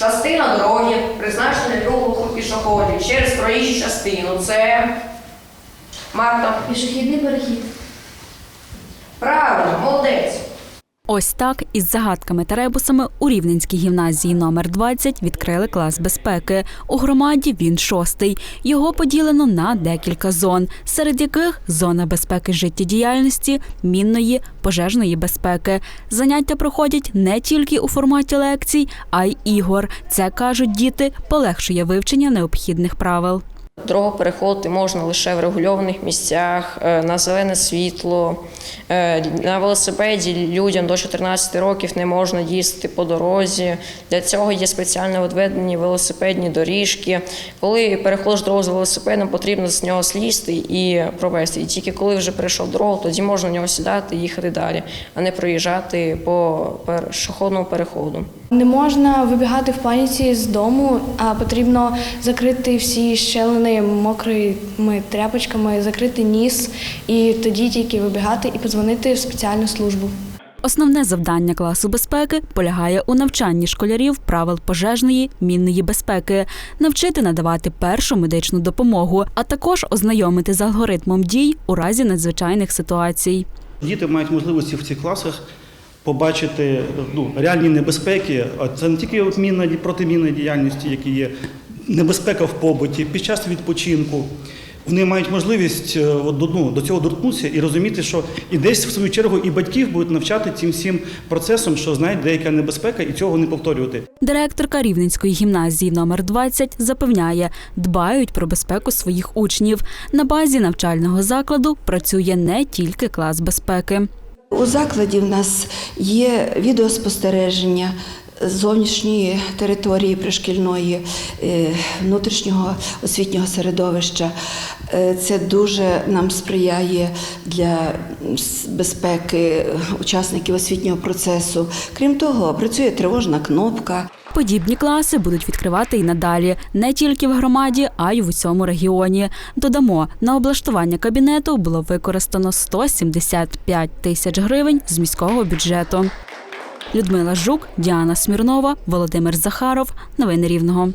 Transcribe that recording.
Частина дороги, призначена для руху пішоходів через проїжджу частину. Це Марта. Пішохідний перехід. Правильно, молодець. Ось так із загадками та ребусами у Рівненській гімназії номер 20 відкрили клас безпеки. У громаді він шостий. Його поділено на декілька зон, серед яких зона безпеки життєдіяльності, мінної, пожежної безпеки. Заняття проходять не тільки у форматі лекцій, а й ігор. Це кажуть діти, полегшує вивчення необхідних правил. Дорогу переходити можна лише в регульованих місцях, е, на зелене світло. Е, На велосипеді людям до 14 років не можна їздити по дорозі. Для цього є спеціально відведені велосипедні доріжки. Коли переходиш дорогу з велосипедом, потрібно з нього слізти і провести. І тільки коли вже перейшов дорогу, тоді можна в нього сідати і їхати далі, а не проїжджати по пішохідному переходу. Не можна вибігати в паніці з дому, а потрібно закрити всі щелини мокрими тряпочками, закрити ніс і тоді тільки вибігати і подзвонити в спеціальну службу. Основне завдання класу безпеки полягає у навчанні школярів правил пожежної мінної безпеки, навчити надавати першу медичну допомогу, а також ознайомити з алгоритмом дій у разі надзвичайних ситуацій. Діти мають можливості в цих класах побачити ну, реальні небезпеки. А Це не тільки мінна протимінна діяльності, які є небезпека в побуті, під час відпочинку. Вони мають можливість е, от, до- ну, до цього доткнутися і розуміти, що і десь в свою чергу і батьків будуть навчати цим всім процесом, що знають деяка небезпека, і цього не повторювати. Директорка Рівненської гімназії номер 20 запевняє, дбають про безпеку своїх учнів. На базі навчального закладу працює не тільки клас безпеки. У закладі в нас є відеоспостереження зовнішньої території пришкільної, е, внутрішнього освітнього середовища. Е, Це дуже нам сприяє для безпеки учасників освітнього процесу. Крім того, працює тривожна кнопка. Подібні класи будуть відкривати і надалі не тільки в громаді, а й в усьому регіоні. Додамо, на облаштування кабінету було використано 175 тисяч гривень з міського бюджету. Людмила Жук, Діана Смірнова, Володимир Захаров. Новини Рівного.